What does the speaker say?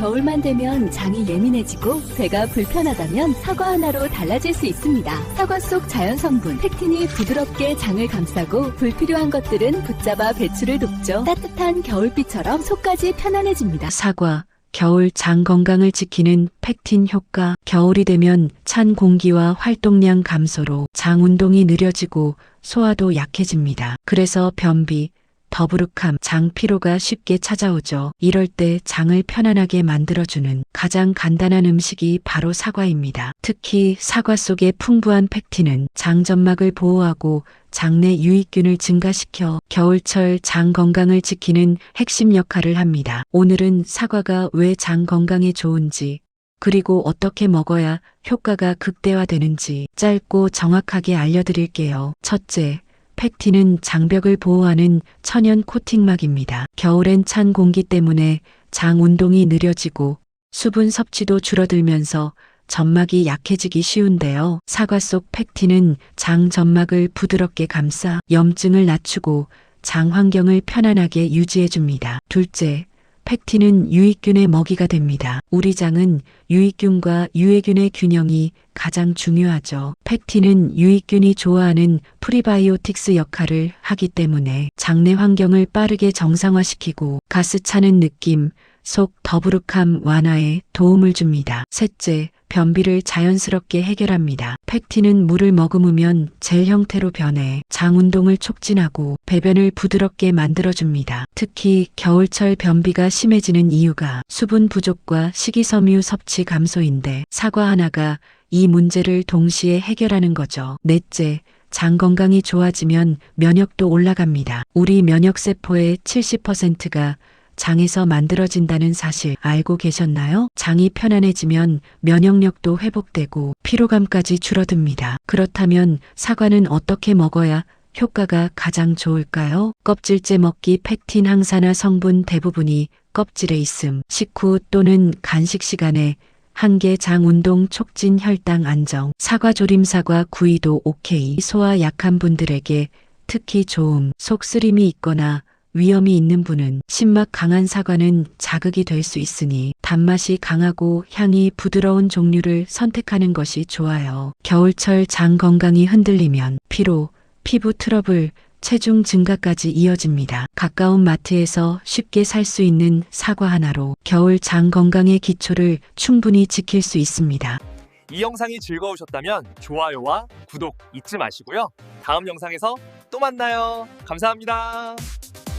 겨울만 되면 장이 예민해지고 배가 불편하다면 사과 하나로 달라질 수 있습니다. 사과 속 자연 성분 팩틴이 부드럽게 장을 감싸고 불필요한 것들은 붙잡아 배출을 돕죠. 따뜻한 겨울비처럼 속까지 편안해집니다. 사과, 겨울 장 건강을 지키는 팩틴 효과. 겨울이 되면 찬 공기와 활동량 감소로 장 운동이 느려지고 소화도 약해집니다. 그래서 변비, 더부룩함, 장 피로가 쉽게 찾아오죠. 이럴 때 장을 편안하게 만들어주는 가장 간단한 음식이 바로 사과입니다. 특히 사과 속의 풍부한 팩틴은 장 점막을 보호하고 장내 유익균을 증가시켜 겨울철 장 건강을 지키는 핵심 역할을 합니다. 오늘은 사과가 왜 장 건강에 좋은지, 그리고 어떻게 먹어야 효과가 극대화되는지 짧고 정확하게 알려드릴게요. 첫째, 팩틴은 장벽을 보호하는 천연 코팅막입니다. 겨울엔 찬 공기 때문에 장 운동이 느려지고 수분 섭취도 줄어들면서 점막이 약해지기 쉬운데요. 사과 속 팩틴은 장 점막을 부드럽게 감싸 염증을 낮추고 장 환경을 편안하게 유지해줍니다. 둘째, 팩틴은 유익균의 먹이가 됩니다. 우리 장은 유익균과 유해균의 균형이 가장 중요하죠. 팩틴은 유익균이 좋아하는 프리바이오틱스 역할을 하기 때문에 장내 환경을 빠르게 정상화시키고 가스 차는 느낌, 속 더부룩함 완화에 도움을 줍니다. 셋째, 변비를 자연스럽게 해결합니다. 팩틴은 물을 머금으면 젤 형태로 변해 장 운동을 촉진하고 배변을 부드럽게 만들어줍니다. 특히 겨울철 변비가 심해지는 이유가 수분 부족과 식이섬유 섭취 감소인데 사과 하나가 이 문제를 동시에 해결하는 거죠. 넷째, 장 건강이 좋아지면 면역도 올라갑니다. 우리 면역세포의 70%가 장에서 만들어진다는 사실 알고 계셨나요? 장이 편안해지면 면역력도 회복되고 피로감까지 줄어듭니다. 그렇다면 사과는 어떻게 먹어야 효과가 가장 좋을까요? 껍질째 먹기 팩틴 항산화 성분 대부분이 껍질에 있음. 식후 또는 간식 시간에 한개 장 운동 촉진 혈당 안정. 사과 조림 사과 구이도 오케이. 소화 약한 분들에게 특히 좋음. 속 쓰림이 있거나 위험이 있는 분은 신맛 강한 사과는 자극이 될 수 있으니 단맛이 강하고 향이 부드러운 종류를 선택하는 것이 좋아요. 겨울철 장 건강이 흔들리면 피로, 피부 트러블, 체중 증가까지 이어집니다. 가까운 마트에서 쉽게 살 수 있는 사과 하나로 겨울 장 건강의 기초를 충분히 지킬 수 있습니다. 이 영상이 즐거우셨다면 좋아요와 구독 잊지 마시고요. 다음 영상에서 또 만나요. 감사합니다.